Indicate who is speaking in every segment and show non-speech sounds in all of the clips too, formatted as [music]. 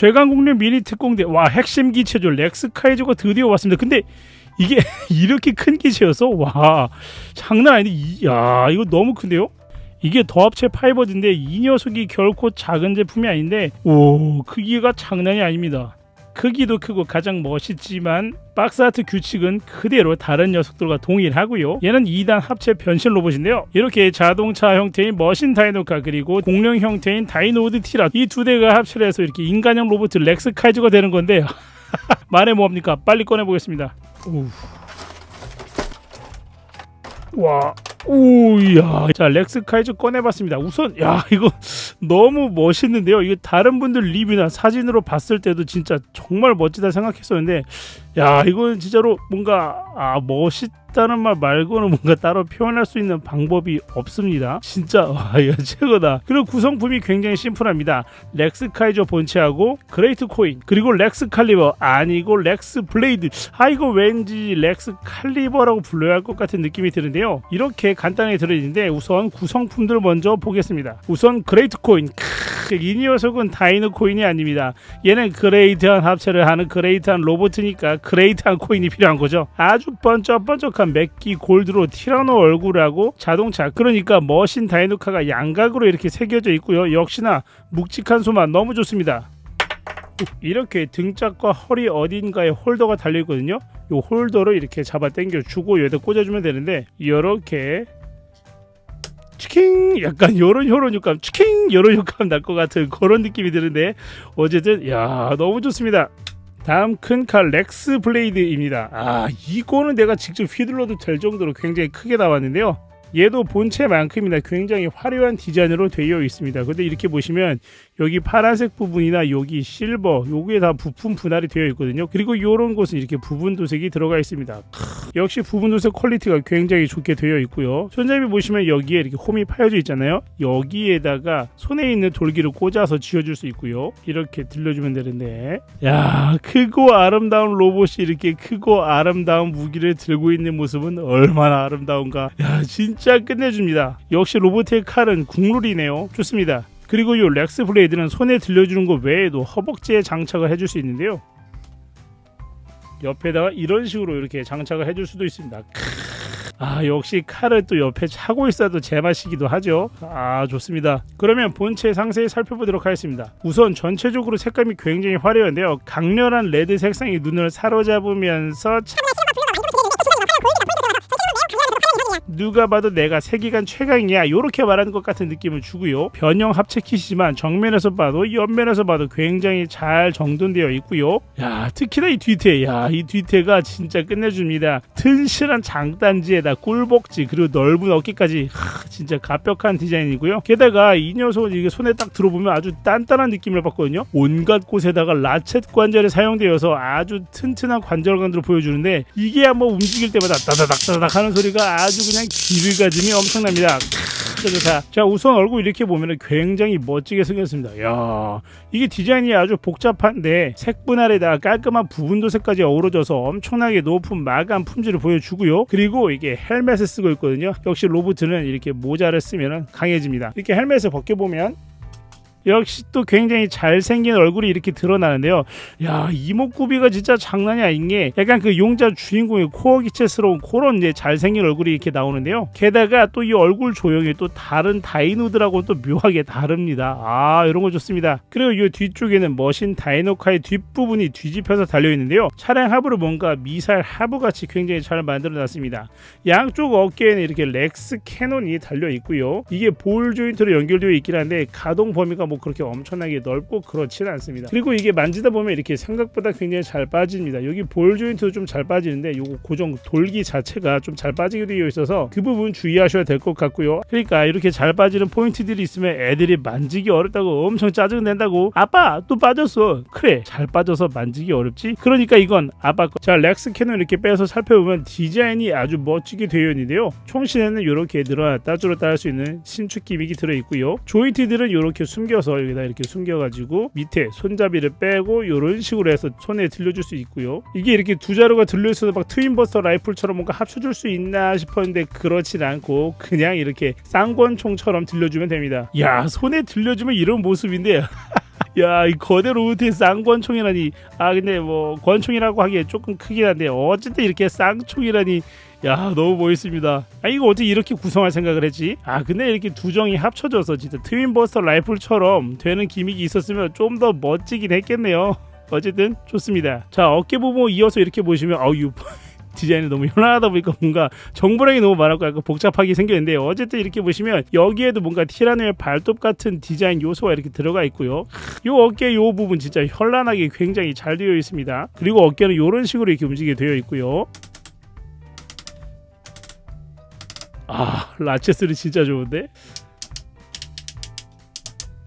Speaker 1: 최강국내 미니 특공대 와 핵심 기체죠 렉스카이저가 드디어 왔습니다. 근데 이게 [laughs] 이렇게 큰 기체여서 와 장난 아닌데 이- 야 이거 너무 큰데요? 이게 더합체 파이버즈인데 이 녀석이 결코 작은 제품이 아닌데 오 크기가 장난이 아닙니다. 크기도 크고 가장 멋있지만 박스아트 규칙은 그대로 다른 녀석들과 동일하고요. 얘는 2단 합체 변신 로봇인데요. 이렇게 자동차 형태인 머신 다이노카 그리고 공룡 형태인 다이노드 티라 이 두 대가 합체를 해서 이렇게 인간형 로봇 렉스 카이저가 되는 건데 [laughs] 말해 뭐합니까? 빨리 꺼내 보겠습니다. 와, 오야. 자, 렉스 카이저 꺼내봤습니다. 우선, 야, 이거 [laughs] 너무 멋있는데요. 이거 다른 분들 리뷰나 사진으로 봤을 때도 진짜 정말 멋지다 생각했었는데, 야, 이건 진짜로 뭔가, 아, 멋있 다는 말 말고는 뭔가 따로 표현할 수 있는 방법이 없습니다. 진짜, 와, 이거 최고다. 그리고 구성품이 굉장히 심플합니다. 렉스 카이저 본체하고, 그레이트 코인, 그리고 렉스 칼리버, 아니고 렉스 블레이드. 아, 이거 왠지 렉스 칼리버라고 불러야 할 것 같은 느낌이 드는데요. 이렇게 간단하게 들어있는데, 우선 구성품들 먼저 보겠습니다. 우선 그레이트 코인. 크, 이 녀석은 다이노 코인이 아닙니다. 얘는 그레이트한 합체를 하는 그레이트한 로봇이니까 그레이트한 코인이 필요한 거죠. 아주 번쩍번쩍한 맥기 골드로 티라노 얼굴하고 자동차 그러니까 머신 다이노카가 양각으로 이렇게 새겨져 있고요. 역시나 묵직한 소만 너무 좋습니다. 이렇게 등짝과 허리 어딘가에 홀더가 달려 있거든요. 이 홀더를 이렇게 잡아 당겨 주고 여기다 꽂아주면 되는데 이렇게 치킹 약간 요런 요런 효과음 치킹 요런 효과음 날것 같은 그런 느낌이 드는데 어쨌든 야 너무 좋습니다. 다음 큰 칼 렉스 블레이드입니다. 아 이거는 내가 직접 휘둘러도 될 정도로 굉장히 크게 나왔는데요. 얘도 본체만큼이나 굉장히 화려한 디자인으로 되어 있습니다. 근데 이렇게 보시면 여기 파란색 부분이나 여기 실버 여기에 다 부품 분할이 되어 있거든요. 그리고 이런 곳은 이렇게 부분 도색이 들어가 있습니다. 크, 역시 부분 도색 퀄리티가 굉장히 좋게 되어 있고요. 손잡이 보시면 여기에 이렇게 홈이 파여져 있잖아요. 여기에다가 손에 있는 돌기를 꽂아서 쥐어줄 수 있고요. 이렇게 들려주면 되는데 야 크고 아름다운 로봇이 이렇게 크고 아름다운 무기를 들고 있는 모습은 얼마나 아름다운가. 야 진짜 끝내줍니다. 역시 로봇의 칼은 국룰이네요. 좋습니다. 그리고 이 렉스 블레이드는 손에 들려주는 것 외에도 허벅지에 장착을 해줄 수 있는데요. 옆에다가 이런 식으로 이렇게 장착을 해줄 수도 있습니다. 아 역시 칼을 또 옆에 차고 있어도 제맛이기도 하죠. 아 좋습니다. 그러면 본체 상세히 살펴보도록 하겠습니다. 우선 전체적으로 색감이 굉장히 화려한데요. 강렬한 레드 색상이 눈을 사로잡으면서 누가 봐도 내가 세계관 최강이야. 이렇게 말하는 것 같은 느낌을 주고요. 변형 합체 킷이지만 정면에서 봐도 옆면에서 봐도 굉장히 잘 정돈되어 있고요. 야 특히나 이 뒤태. 야이 뒤태가 진짜 끝내줍니다. 튼실한 장단지에다 꿀복지 그리고 넓은 어깨까지 하, 진짜 갑벽한 디자인이고요 게다가 이 녀석은 이게 손에 딱 들어보면 아주 단단한 느낌을 받거든요 온갖 곳에다가 라쳇 관절이 사용되어서 아주 튼튼한 관절감들을 보여주는데 이게 한번 움직일 때마다 따다닥 따다닥 하는 소리가 아주 그냥 기르가짐이 엄청납니다. 크, 좋다. 자 우선 얼굴 이렇게 보면 굉장히 멋지게 생겼습니다. 야 이게 디자인이 아주 복잡한데 색 분할에다 깔끔한 부분 도색까지 어우러져서 엄청나게 높은 마감 품질을 보여주고요. 그리고 이게 헬멧을 쓰고 있거든요. 역시 로봇은 이렇게 모자를 쓰면 강해집니다. 이렇게 헬멧을 벗겨보면 역시 또 굉장히 잘생긴 얼굴이 이렇게 드러나는데요. 야 이목구비가 진짜 장난이 아닌 게 약간 그 용자 주인공의 코어 기체스러운 그런 이제 잘생긴 얼굴이 이렇게 나오는데요. 게다가 또 이 얼굴 조형이 또 다른 다이노들하고 또 묘하게 다릅니다. 아 이런 거 좋습니다. 그리고 이 뒤쪽에는 머신 다이노카의 뒷부분이 뒤집혀서 달려 있는데요. 차량 하부를 뭔가 미사일 하부 같이 굉장히 잘 만들어 놨습니다. 양쪽 어깨에는 이렇게 렉스 캐논이 달려 있고요. 이게 볼 조인트로 연결되어 있긴 한데 가동 범위가 뭐 그렇게 엄청나게 넓고 그렇지는 않습니다. 그리고 이게 만지다 보면 이렇게 생각보다 굉장히 잘 빠집니다. 여기 볼 조인트도 좀 잘 빠지는데 요거 고정 돌기 자체가 좀 잘 빠지게 되어 있어서 그 부분 주의하셔야 될 것 같고요. 그러니까 이렇게 잘 빠지는 포인트들이 있으면 애들이 만지기 어렵다고 엄청 짜증 낸다고 아빠 또 빠졌어. 그래 잘 빠져서 만지기 어렵지. 그러니까 이건 아빠 거. 자 렉스 캐논 이렇게 빼서 살펴보면 디자인이 아주 멋지게 되어 있는데요. 총신에는 이렇게 늘어났다 줄었다 할 수 있는 신축 기믹이 들어 있고요. 조인트들은 이렇게 숨겨 숨겨서 여기다 이렇게 숨겨가지고 밑에 손잡이를 빼고 이런 식으로 해서 손에 들려줄 수 있고요. 이게 이렇게 두 자루가 들려있어서 막 트윈버스터 라이플처럼 뭔가 합쳐줄 수 있나 싶었는데 그렇진 않고 그냥 이렇게 쌍권총처럼 들려주면 됩니다. 야 손에 들려주면 이런 모습인데 [laughs] 야, 이 거대 로봇의 쌍권총이라니. 아, 근데 뭐 권총이라고 하기에 조금 크긴 한데 어쨌든 이렇게 쌍총이라니. 야, 너무 멋있습니다. 아, 이거 어떻게 이렇게 구성할 생각을 했지? 아, 근데 이렇게 두 정이 합쳐져서 진짜 트윈버스터 라이플처럼 되는 기믹이 있었으면 좀 더 멋지긴 했겠네요. 어쨌든 좋습니다. 자, 어깨 부분 이어서 이렇게 보시면 아유 [laughs] 디자인이 너무 현란하다 보니까 뭔가 정보량이 너무 많았고 약간 복잡하게 생겼는데 어쨌든 이렇게 보시면 여기에도 뭔가 티라노의 발톱 같은 디자인 요소가 이렇게 들어가 있고요. 요 어깨 요 부분 진짜 현란하게 굉장히 잘 되어 있습니다. 그리고 어깨는 이런 식으로 이렇게 움직이게 되어 있고요. 아 라체스는 진짜 좋은데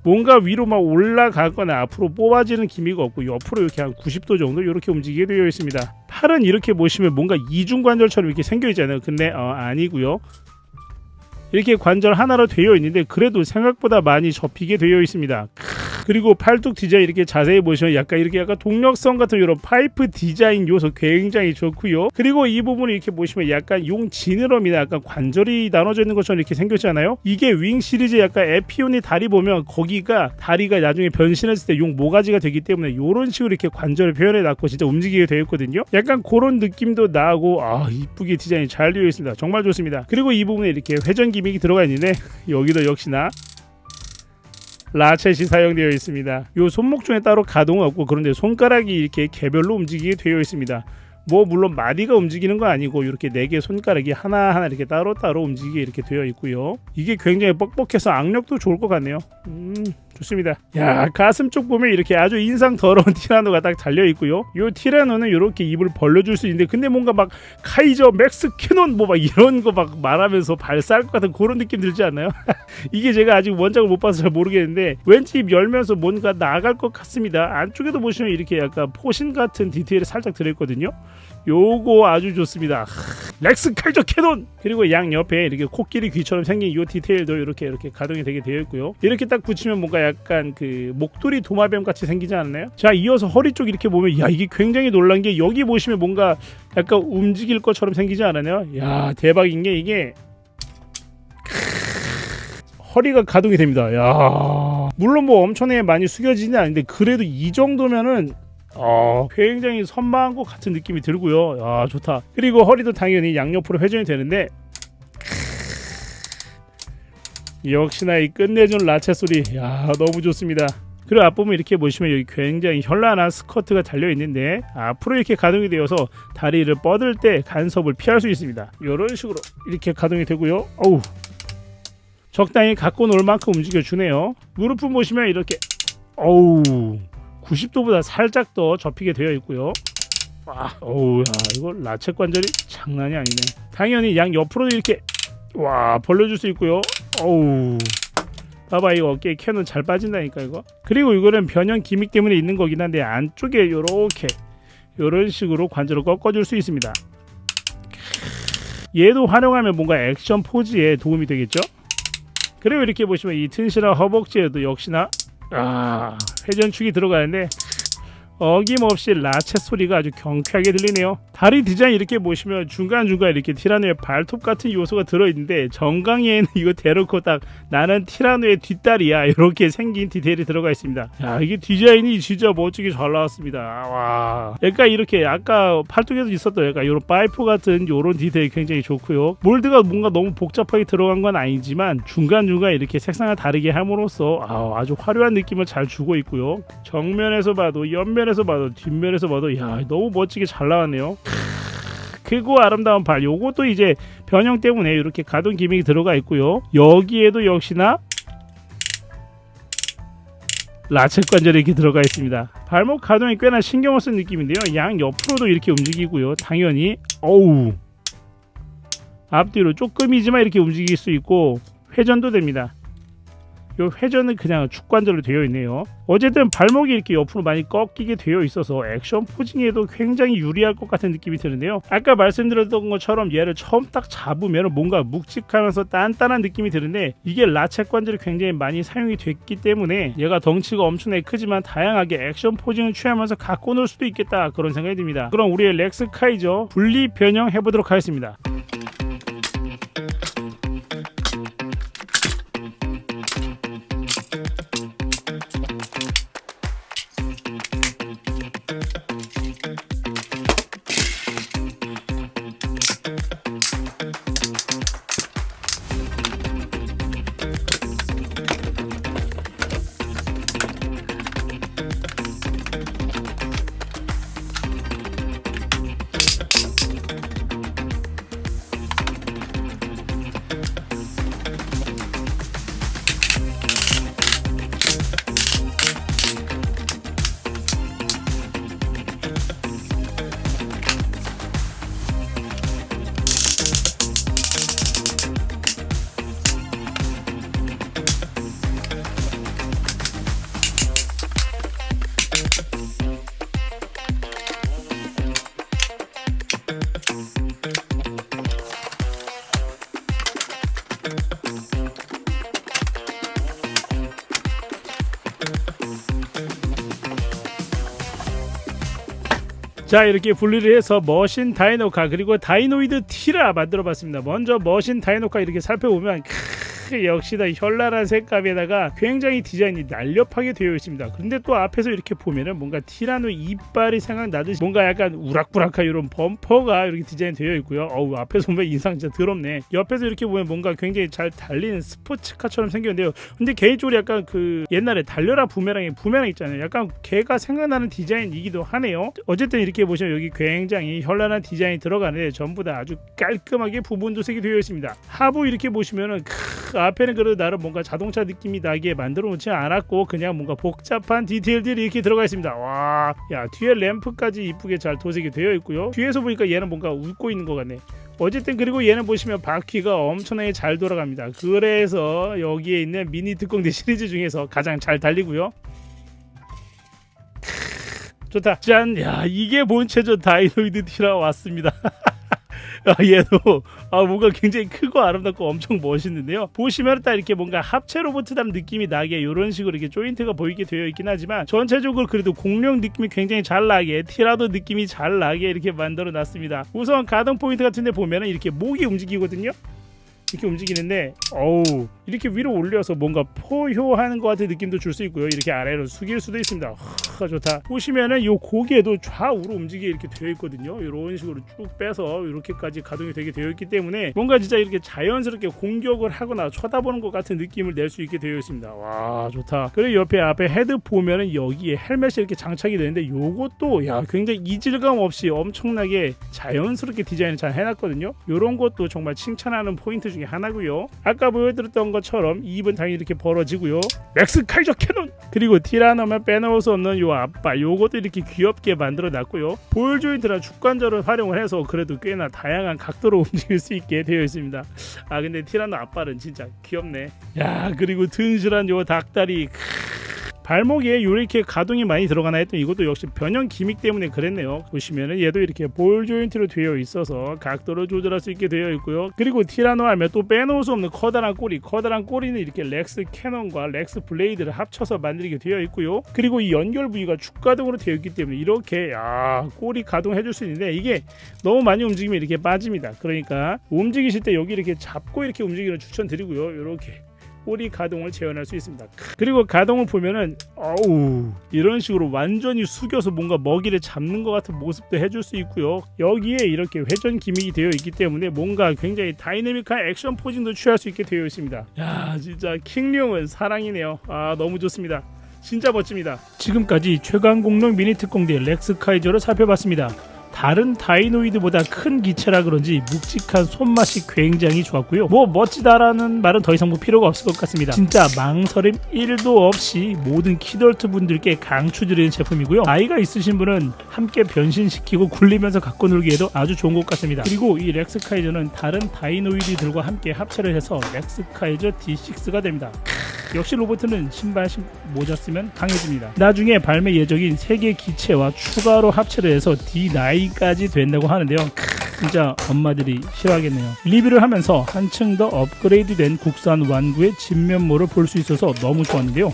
Speaker 1: 뭔가 위로 막 올라가거나 앞으로 뽑아지는 기미가 없고 옆으로 이렇게 한 90도 정도 이렇게 움직이게 되어 있습니다. 팔은 이렇게 보시면 뭔가 이중 관절처럼 이렇게 생겨 있잖아요. 근데 어, 아니고요. 이렇게 관절 하나로 되어 있는데 그래도 생각보다 많이 접히게 되어 있습니다. 그리고 팔뚝 디자인 이렇게 자세히 보시면 약간 이렇게 약간 동력성 같은 이런 파이프 디자인 요소 굉장히 좋고요. 그리고 이 부분을 이렇게 보시면 약간 용 지느러미나 약간 관절이 나눠져 있는 것처럼 이렇게 생겼잖아요. 이게 윙 시리즈 약간 에피온의 다리 보면 거기가 다리가 나중에 변신했을 때 용 모가지가 되기 때문에 이런 식으로 이렇게 관절을 표현해 놨고 진짜 움직이게 되어 있거든요. 약간 그런 느낌도 나고 아 이쁘게 디자인이 잘 되어 있습니다. 정말 좋습니다. 그리고 이 부분에 이렇게 회전 기믹이 들어가 있는데 여기도 역시나 라쳇이 사용되어 있습니다. 요 손목 중에 따로 가동은 없고 그런데 손가락이 이렇게 개별로 움직이게 되어 있습니다. 뭐 물론 마디가 움직이는 거 아니고 이렇게 네 개 손가락이 하나하나 이렇게 따로따로 움직이게 이렇게 되어 있고요. 이게 굉장히 뻑뻑해서 악력도 좋을 것 같네요. 음, 좋습니다. 야, 가슴 쪽 보면 이렇게 아주 인상 더러운 [laughs] 티라노가 딱 달려 있고요. 요 티라노는 이렇게 입을 벌려줄 수 있는데 근데 뭔가 막 카이저 맥스 캐논 뭐 막 이런 거 막 말하면서 발사할 것 같은 그런 느낌 들지 않나요? [laughs] 이게 제가 아직 원작을 못 봐서 잘 모르겠는데 왠지 입 열면서 뭔가 나갈 것 같습니다. 안쪽에도 보시면 이렇게 약간 포신 같은 디테일이 살짝 들어있거든요. 요거 아주 좋습니다. 렉스 칼저 캐논 그리고 양 옆에 이렇게 코끼리 귀처럼 생긴 이 디테일도 이렇게 이렇게 가동이 되게 되어 있고요. 이렇게 딱 붙이면 뭔가 약간 그 목도리 도마뱀 같이 생기지 않나요? 자 이어서 허리 쪽 이렇게 보면 야 이게 굉장히 놀란 게 여기 보시면 뭔가 약간 움직일 것처럼 생기지 않았나요? 야 대박인 게 이게 허리가 가동이 됩니다. 야 물론 뭐 엄청나게 많이 숙여지는 않는데 그래도 이 정도면은 어, 굉장히 선망한 것 같은 느낌이 들고요. 아, 좋다. 그리고 허리도 당연히 양옆으로 회전이 되는데 역시나 이 끝내준 라체 소리. 야, 너무 좋습니다. 그리고 앞보면 이렇게 보시면 여기 굉장히 현란한 스커트가 달려 있는데 앞으로 이렇게 가동이 되어서 다리를 뻗을 때 간섭을 피할 수 있습니다. 이런 식으로 이렇게 가동이 되고요. 어우. 적당히 갖고 놀 만큼 움직여 주네요. 무릎은 보시면 이렇게 어우. 90도보다 살짝 더 접히게 되어 있고요. 와, 어우, 야, 이거 라체 관절이 장난이 아니네. 당연히 양 옆으로도 이렇게 와 벌려줄 수 있고요. 어우, 봐봐 이거 어깨에 캐논 잘 빠진다니까 이거. 그리고 이거는 변형 기믹 때문에 있는 거긴 한데 안쪽에 요렇게 요런 식으로 관절을 꺾어줄 수 있습니다. 얘도 활용하면 뭔가 액션 포즈에 도움이 되겠죠? 그리고 이렇게 보시면 이 튼실한 허벅지에도 역시나 아 회전축이 들어가는데 어김없이 라체 소리가 아주 경쾌하게 들리네요. 다리 디자인 이렇게 보시면 중간중간 이렇게 티라노의 발톱 같은 요소가 들어있는데 정강이에는 [laughs] 이거 대놓고 딱 나는 티라노의 뒷다리야 이렇게 생긴 디테일이 들어가 있습니다. 야 이게 디자인이 진짜 멋지게 잘 나왔습니다. 와 약간 이렇게 아까 팔뚝에도 있었던 약간 이런 파이프 같은 이런 디테일 굉장히 좋고요. 몰드가 뭔가 너무 복잡하게 들어간 건 아니지만 중간중간 이렇게 색상을 다르게 함으로써 아, 아주 화려한 느낌을 잘 주고 있고요. 정면에서 봐도 옆면 에서 봐도 뒷면에서 봐도 야 너무 멋지게 잘 나왔네요. 크고 아름다운 발 요것도 이제 변형 때문에 이렇게 가동 기믹이 들어가 있고요. 여기에도 역시나 라쳇 관절이 이렇게 들어가 있습니다. 발목 가동이 꽤나 신경을 쓴 느낌인데요. 양 옆으로도 이렇게 움직이고요. 당연히 어우 앞뒤로 조금이지만 이렇게 움직일 수 있고 회전도 됩니다. 요 회전은 그냥 축관절로 되어 있네요. 어쨌든 발목이 이렇게 옆으로 많이 꺾이게 되어 있어서 액션 포징에도 굉장히 유리할 것 같은 느낌이 드는데요. 아까 말씀드렸던 것처럼 얘를 처음 딱 잡으면 뭔가 묵직하면서 단단한 느낌이 드는데 이게 라체 관절이 굉장히 많이 사용이 됐기 때문에 얘가 덩치가 엄청나게 크지만 다양하게 액션 포징을 취하면서 갖고 놀 수도 있겠다 그런 생각이 듭니다. 그럼 우리의 렉스 카이저 분리 변형 해보도록 하겠습니다. 자 이렇게 분리를 해서 머신 다이노카 그리고 다이노이드 티라 만들어 봤습니다. 먼저 머신 다이노카 이렇게 살펴보면 크, 역시나 현란한 색감에다가 굉장히 디자인이 날렵하게 되어 있습니다. 근데 또 앞에서 이렇게 보면은 뭔가 티라노 이빨이 생각나듯이 뭔가 약간 우락부락한 이런 범퍼가 이렇게 디자인 되어 있고요. 어우 앞에서 보면 인상 진짜 더럽네. 옆에서 이렇게 보면 뭔가 굉장히 잘 달리는 스포츠카처럼 생겼는데요. 근데 개인적으로 약간 그 옛날에 달려라 부메랑의 부메랑 있잖아요. 약간 걔가 생각나는 디자인이기도 하네요. 어쨌든 이렇게 보시면 여기 굉장히 현란한 디자인이 들어가는데 전부 다 아주 깔끔하게 부분 도색이 되어 있습니다. 하부 이렇게 보시면은 크, 앞에는 그래도 나름 뭔가 자동차 느낌이 나게 만들어 놓지 않았고 그냥 뭔가 복잡한 디테일들이 이렇게 들어가 있습니다. 와, 야 뒤에 램프까지 이쁘게 잘 도색이 되어 있고요. 뒤에서 보니까 얘는 뭔가 웃고 있는 것 같네. 어쨌든 그리고 얘는 보시면 바퀴가 엄청나게 잘 돌아갑니다. 그래서 여기에 있는 미니 특공대 [laughs] 시리즈 중에서 가장 잘 달리고요. 좋다. 짠. 야, 이게 본체조 다이노이드 [laughs] 티라 왔습니다. [laughs] [laughs] 아, 얘도 아, 뭔가 굉장히 크고 아름답고 엄청 멋있는데요. 보시면 딱 이렇게 뭔가 합체 로봇다는 느낌이 나게 이런 식으로 이렇게 조인트가 보이게 되어 있긴 하지만 전체적으로 그래도 공룡 느낌이 굉장히 잘 나게 티라도 느낌이 잘 나게 이렇게 만들어 놨습니다. 우선 가동 포인트 같은데 보면은 이렇게 목이 움직이거든요. 이렇게 움직이는데 어우 이렇게 위로 올려서 뭔가 포효하는 것 같은 느낌도 줄 수 있고요. 이렇게 아래로 숙일 수도 있습니다. 하, 좋다. 보시면은 요 고개도 좌우로 움직이게 이렇게 되어 있거든요. 이런 식으로 쭉 빼서 이렇게까지 가동이 되게 되어 있기 때문에 뭔가 진짜 이렇게 자연스럽게 공격을 하거나 쳐다보는 것 같은 느낌을 낼 수 있게 되어 있습니다. 와 좋다. 그리고 옆에 앞에 헤드 보면은 여기에 헬멧이 이렇게 장착이 되는데 요것도 야 굉장히 이질감 없이 엄청나게 자연스럽게 디자인을 잘 해놨거든요. 요런 것도 정말 칭찬하는 포인트 중에 하나고요 아까 보여드렸던 것처럼 입은 당연히 이렇게 벌어지고요. 맥스 칼저 캐논 그리고 티라노면 빼놓을 수 없는 요 앞발 요것도 이렇게 귀엽게 만들어 놨고요. 볼 조인트나 축관절을 활용을 해서 그래도 꽤나 다양한 각도로 [laughs] 움직일 수 있게 되어 있습니다. 아 근데 티라노 앞발은 진짜 귀엽네. 야 그리고 튼실한 요 닭다리 발목에 이렇게 가동이 많이 들어가나 했더니 이것도 역시 변형 기믹 때문에 그랬네요. 보시면은 얘도 이렇게 볼 조인트로 되어 있어서 각도를 조절할 수 있게 되어 있고요. 그리고 티라노 하면 또 빼놓을 수 없는 커다란 꼬리, 커다란 꼬리는 이렇게 렉스 캐논과 렉스 블레이드를 합쳐서 만들게 되어 있고요. 그리고 이 연결 부위가 축가동으로 되어 있기 때문에 이렇게 야 꼬리 가동해 줄 수 있는데 이게 너무 많이 움직이면 이렇게 빠집니다. 그러니까 움직이실 때 여기 이렇게 잡고 이렇게 움직이는 추천드리고요. 이렇게 꼬리 가동을 재현할 수 있습니다. 그리고 가동을 보면은 어우 이런 식으로 완전히 숙여서 뭔가 먹이를 잡는 것 같은 모습도 해줄 수 있고요. 여기에 이렇게 회전 기믹이 되어 있기 때문에 뭔가 굉장히 다이내믹한 액션 포징도 취할 수 있게 되어 있습니다. 야 진짜 킹룡은 사랑이네요. 아 너무 좋습니다. 진짜 멋집니다. 지금까지 최강 공룡 미니 특공대 렉스 카이저를 살펴봤습니다. 다른 다이노이드보다 큰 기체라 그런지 묵직한 손맛이 굉장히 좋았고요. 뭐 멋지다라는 말은 더 이상 뭐 필요가 없을 것 같습니다. 진짜 망설임 1도 없이 모든 키덜트 분들께 강추드리는 제품이고요. 아이가 있으신 분은 함께 변신시키고 굴리면서 갖고 놀기에도 아주 좋은 것 같습니다. 그리고 이 렉스카이저는 다른 다이노이드들과 함께 합체를 해서 렉스카이저 D6가 됩니다. 역시 로봇은 신발 신 모자 쓰면 강해집니다. 나중에 발매 예정인 세계 기체와 추가로 합체를 해서 D9까지 된다고 하는데요. 크, 진짜 엄마들이 싫어하겠네요. 리뷰를 하면서 한층 더 업그레이드된 국산 완구의 진면모를 볼 수 있어서 너무 좋았는데요.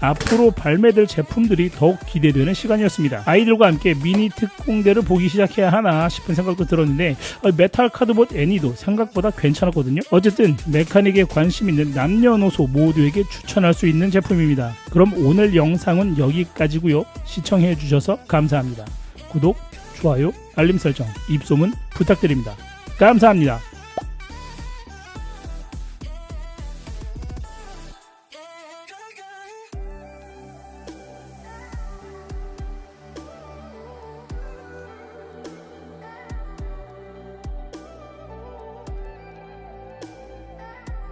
Speaker 1: 앞으로 발매될 제품들이 더욱 기대되는 시간이었습니다. 아이들과 함께 미니 특공대를 보기 시작해야 하나 싶은 생각도 들었는데 어, 메탈 카드봇 애니도 생각보다 괜찮았거든요. 어쨌든 메카닉에 관심 있는 남녀노소 모두에게 추천할 수 있는 제품입니다. 그럼 오늘 영상은 여기까지고요. 시청해 주셔서 감사합니다. 구독, 좋아요, 알림 설정, 입소문 부탁드립니다. 감사합니다.